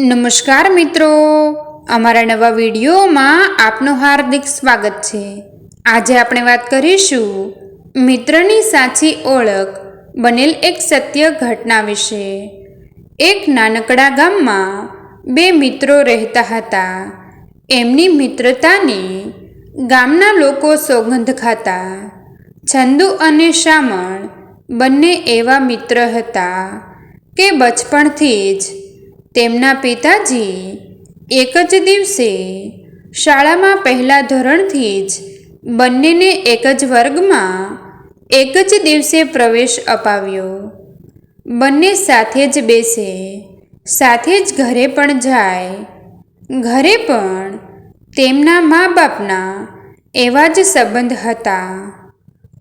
નમસ્કાર મિત્રો. અમારા નવા વિડીયોમાં આપનું હાર્દિક સ્વાગત છે. આજે આપણે વાત કરીશું મિત્રની સાચી ઓળખ બનેલ એક સત્ય ઘટના વિશે. એક નાનકડા ગામમાં બે મિત્રો રહેતા હતા. એમની મિત્રતાની ગામના લોકો સોગંધ ખાતા. છંદુ અને શામળ બંને એવા મિત્ર હતા કે બચપણથી જ તેમના પિતાજી એક જ દિવસે શાળામાં પહેલા ધોરણથી જ બંનેને એક જ વર્ગમાં એક જ દિવસે પ્રવેશ અપાવ્યો. બંને સાથે જ બેસે, સાથે જ ઘરે પણ જાય. ઘરે પણ તેમના મા બાપના એવા જ સંબંધ હતા.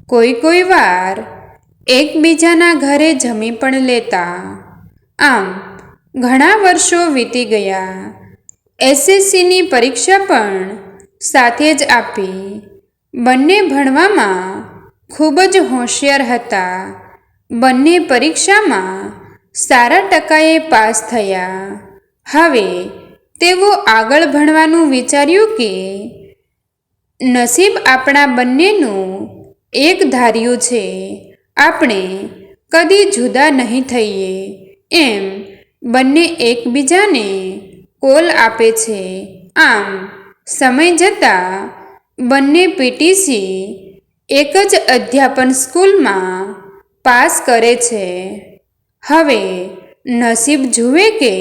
કોઈ કોઈ વાર એકબીજાના ઘરે જમી પણ લેતા. આમ ઘણા વર્ષો વીતી ગયા. એસએસસીની પરીક્ષા પણ સાથે જ આપી. બંને ભણવામાં ખૂબ જ હોશિયાર હતા. બંને પરીક્ષામાં સારા ટકાએ પાસ થયા. હવે તેઓ આગળ ભણવાનું વિચાર્યું કે નસીબ આપણા બંનેનું એક ધાર્યું છે. આપણે કદી જુદા નહીં થઈએ. એમ બંને એકબીજાને કોલ આપે છે. આમ, સમય જતાં બંને પીટીસી એક જ અધ્યાપન સ્કૂલમાં પાસ કરે છે. હવે નસીબ જુએ કે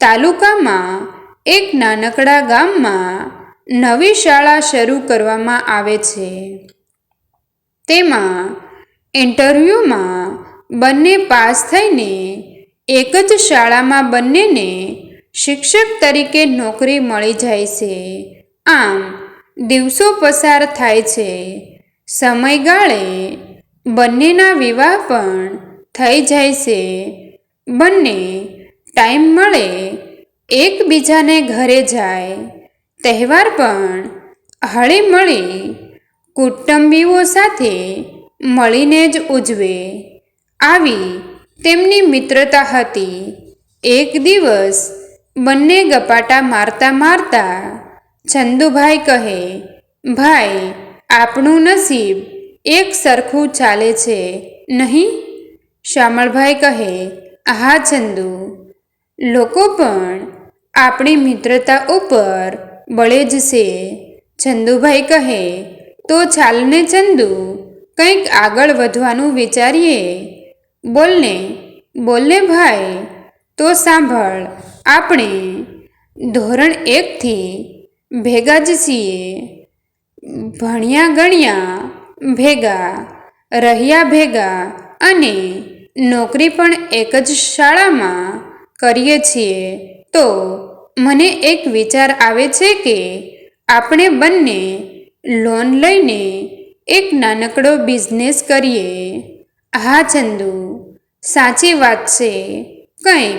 તાલુકામાં એક નાનકડા ગામમાં નવી શાળા શરૂ કરવામાં આવે છે. તેમાં ઇન્ટરવ્યૂમાં બંને પાસ થઈને એક જ શાળામાં બંનેને શિક્ષક તરીકે નોકરી મળી જાય છે. આમ, દિવસો પસાર થાય છે. સમયગાળે બંનેના વિવાહ પણ થઈ જાય છે. બંને ટાઈમ મળે, એકબીજાને ઘરે જાય. તહેવાર પણ હળી મળી કુટુંબીઓ સાથે મળીને જ ઉજવે. આવી તેમની મિત્રતા હતી. એક દિવસ બંને ગપાટા મારતા મારતા ચંદુભાઈ કહે, ભાઈ, આપણું નસીબ એક સરખું ચાલે છે, નહીં? શ્યામળભાઈ કહે હા ચંદુ, લોકો પણ આપણી મિત્રતા ઉપર બળે જ છે. ચંદુભાઈ કહે, તો ચાલને ચંદુ, કંઈક આગળ વધવાનું વિચારીએ. બોલને બોલને ભાઈ, તો સાંભળ, આપણે ધોરણ એકથી ભેગા જ છીએ. ભણ્યા, ગણ્યા, ભેગા, રહ્યા, ભેગા અને નોકરી પણ એક જ શાળામાં કરીએ છીએ. તો મને એક વિચાર આવે છે કે આપણે બંને લોન લઈને એક નાનકડો બિઝનેસ કરીએ. હા, ચંદુ, સાચી વાત છે. કંઈક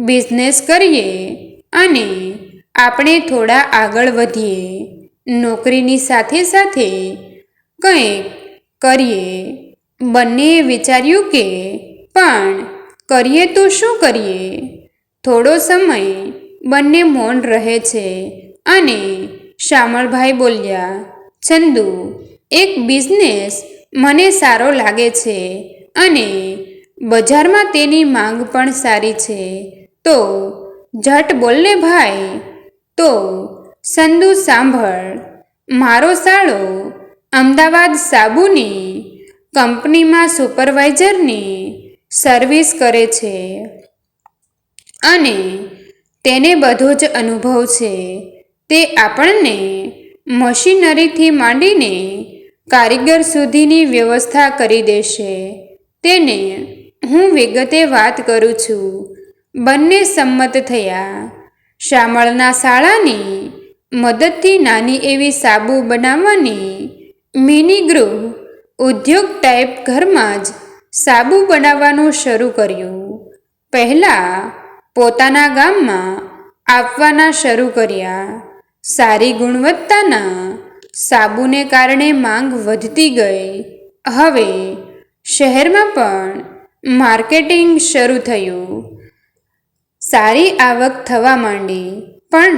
બિઝનેસ કરીએ અને આપણે થોડા આગળ વધીએ. નોકરીની સાથે સાથે કંઈક કરીએ. બંનેએ વિચાર્યું કે, પણ કરીએ તો શું કરીએ? થોડો સમય બંને મૌન રહે છે અને શામળભાઈ બોલ્યા, ચંદુ, એક બિઝનેસ મને સારો લાગે છે અને બજારમાં તેની માંગ પણ સારી છે. તો, ઝટ બોલને ભાઈ. તો, સંદુ સાંભળ. મારો સાળો અમદાવાદ સાબુની કંપનીમાં સુપરવાઇઝરની સર્વિસ કરે છે. અને તેને બધો જ અનુભવ છે. તે આપણને મશીનરીથી માંડીને કારીગર સુધીની વ્યવસ્થા કરી દેશે. તેને હું વિગતે વાત કરું છું. બંને સંમત થયા. શામળના શાળાની મદદથી નાની એવી સાબુ બનાવવાની મિની ગૃહ ઉદ્યોગ ટાઈપ ઘરમાં જ સાબુ બનાવવાનું શરૂ કર્યું. પહેલાં પોતાના ગામમાં આપવાના શરૂ કર્યા. સારી ગુણવત્તાના સાબુને કારણે માંગ વધતી ગઈ. હવે, શહેરમાં પણ માર્કેટિંગ શરૂ થયું. સારી આવક થવા માંડી, પણ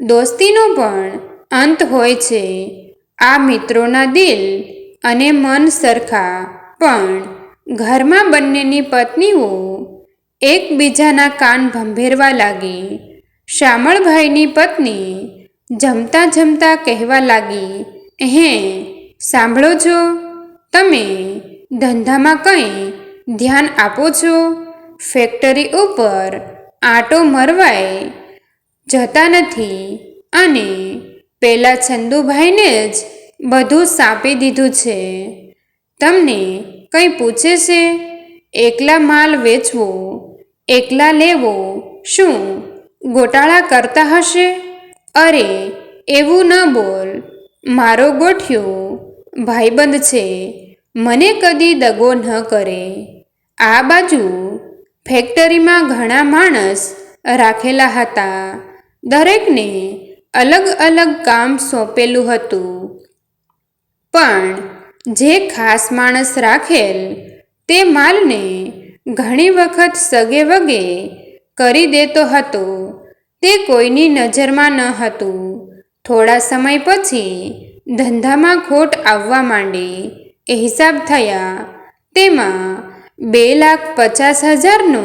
દોસ્તીનો પણ અંત હોય છે. આ મિત્રોના દિલ અને મન સરખા, પણ ઘરમાં બંનેની પત્નીઓ એકબીજાના કાન ભંભેરવા લાગી. શામળભાઈની પત્ની જમતા જમતા કહેવા લાગી, એહે, સાંભળો છો? તમે ધંધામાં કંઈ ધ્યાન આપો છો? ફેક્ટરી ઉપર આંટો મરવાય જતા નથી અને પેલા ચંદુભાઈને જ બધું સાંપી દીધું છે. તમને કંઈ પૂછે છે? એકલા માલ વેચવો, એકલા લેવો શું ગોટાળા કરતા હશે? અરે, એવું ન બોલ. મારો ગોઠિયો ભાઈબંધ છે. મને કદી દગો ન કરે. આ બાજુ ફેક્ટરીમાં ઘણા માણસ રાખેલા હતા. દરેકને અલગ અલગ કામ સોંપેલું હતું. પણ જે ખાસ માણસ રાખેલ, તે માલને ઘણી વખત સગે વગે કરી દેતો હતો. તે કોઈની નજરમાં ન હતું. થોડા સમય પછી ધંધામાં ખોટ આવવા માંડી. એ હિસાબ થયા. તેમાં બે લાખ પચાસ હજારનો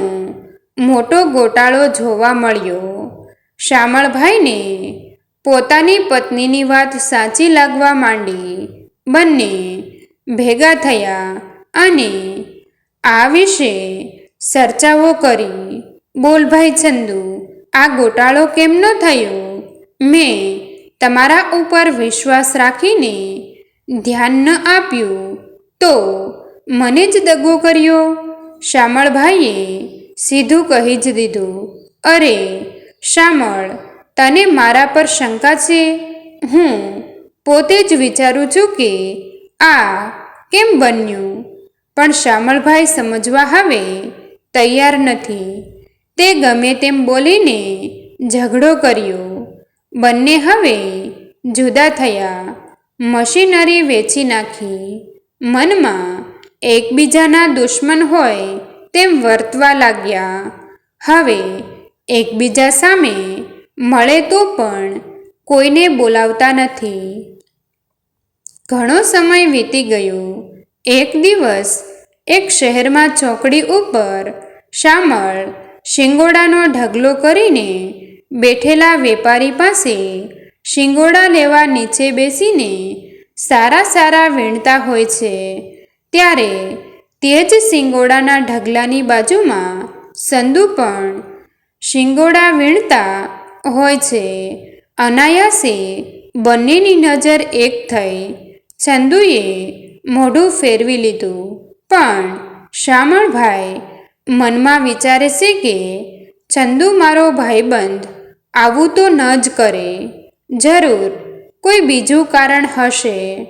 મોટો ગોટાળો જોવા મળ્યો. શામળભાઈને પોતાની પત્નીની વાત સાચી લાગવા માંડી. બંને ભેગા થયા અને આ વિશે ચર્ચાઓ કરી. બોલ ભાઈ ચંદુ આ ગોટાળો કેમ ન થયો? મેં તમારા ઉપર વિશ્વાસ રાખીને ધ્યાન ન આપ્યું. તો મને જ દગો કર્યો. શામળભાઈએ સીધું કહી જ દીધું. અરે શામળ, તને મારા પર શંકા છે? હું પોતે જ વિચારું છું કે આ કેમ બન્યું? પણ શામળભાઈ સમજવા હવે તૈયાર નથી. તે ગમે તેમ બોલીને ઝઘડો કર્યો. બંને હવે જુદા થયા. મશીનરી વેચી નાખી. મનમાં એકબીજાના દુશ્મન હોય તેમ વર્તવા લાગ્યા. હવે એકબીજા સામે મળે તો પણ કોઈને બોલાવતા નથી. ઘણો સમય વીતી ગયો. એક દિવસ એક શહેરમાં ચોકડી ઉપર શામળ શિંગોડાનો ઢગલો કરીને બેઠેલા વેપારી પાસે શિંગોડા લેવા નીચે બેસીને સારા સારા વીણતા હોય છે. ત્યારે તે જ શિંગોડાના ઢગલાની બાજુમાં સંદુ પણ શિંગોડા વીણતા હોય છે. અનાયાસે બંનેની નજર એક થઈ ચંદુએ મોઢું ફેરવી લીધું. પણ શામળભાઈ મનમાં વિચારે છે કે, ચંદુ મારો ભાઈબંધ, આવું તો ન જ કરે. જરૂર, કોઈ બીજું કારણ હશે.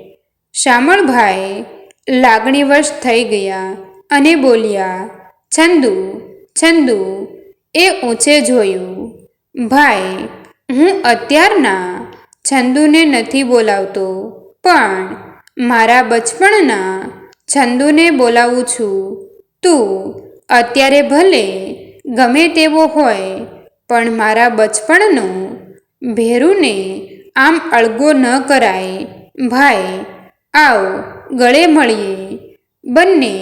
શામળભાઈ લાગણીવશ થઈ ગયા અને બોલ્યા, ચંદુ ચંદુ, એ ઊંચે જોયું. ભાઈ, હું અત્યારના છંદુને નથી બોલાવતો, પણ મારા બચપણના છંદુને બોલાવું છું. તું અત્યારે ભલે ગમે તેવો હોય, પણ મારા બચપણનો ભેરુને આમ અળગો ન કરાય. ભાઈ, આવ, ગળે મળીએ. બંને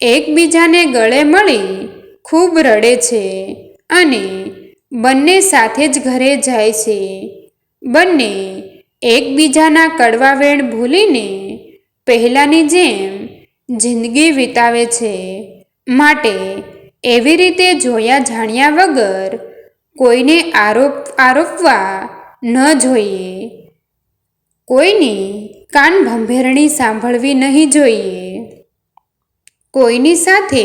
એકબીજાને ગળે મળી ખૂબ રડે છે અને બંને સાથે જ ઘરે જાય છે. બંને એકબીજાના કડવા વેણ ભૂલીને પહેલાંની જેમ જિંદગી વિતાવે છે. માટે એવી રીતે જોયા જાણ્યા વગર કોઈને આરોપ આરોપવા ન જોઈએ. કોઈની કાન ભંભેરણી સાંભળવી નહીં જોઈએ. કોઈની સાથે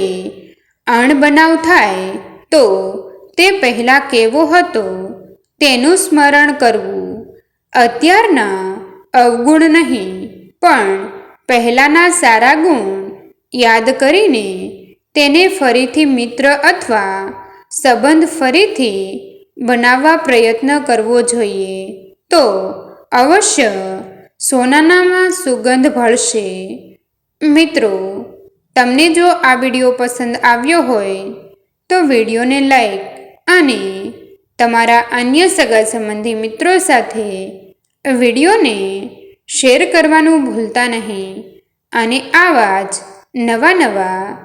અણબનાવ થાય તો તે પહેલાં કેવો હતો તેનું સ્મરણ કરવું અત્યારના અવગુણ નહીં, પણ પહેલાંના સારા ગુણ યાદ કરીને તેને ફરીથી મિત્ર અથવા સંબંધ ફરીથી બનાવવા પ્રયત્ન કરવો જોઈએ. તો અવશ્ય સોનાનામાં સુગંધ ભળશે. મિત્રો, તમને જો આ વીડિયો પસંદ આવ્યો હોય, તો વિડીયોને લાઈક અને તમારા અન્ય સગા સંબંધી મિત્રો સાથે વિડીયોને શેર કરવાનું ભૂલતા નહીં. અને આવા જ નવા નવા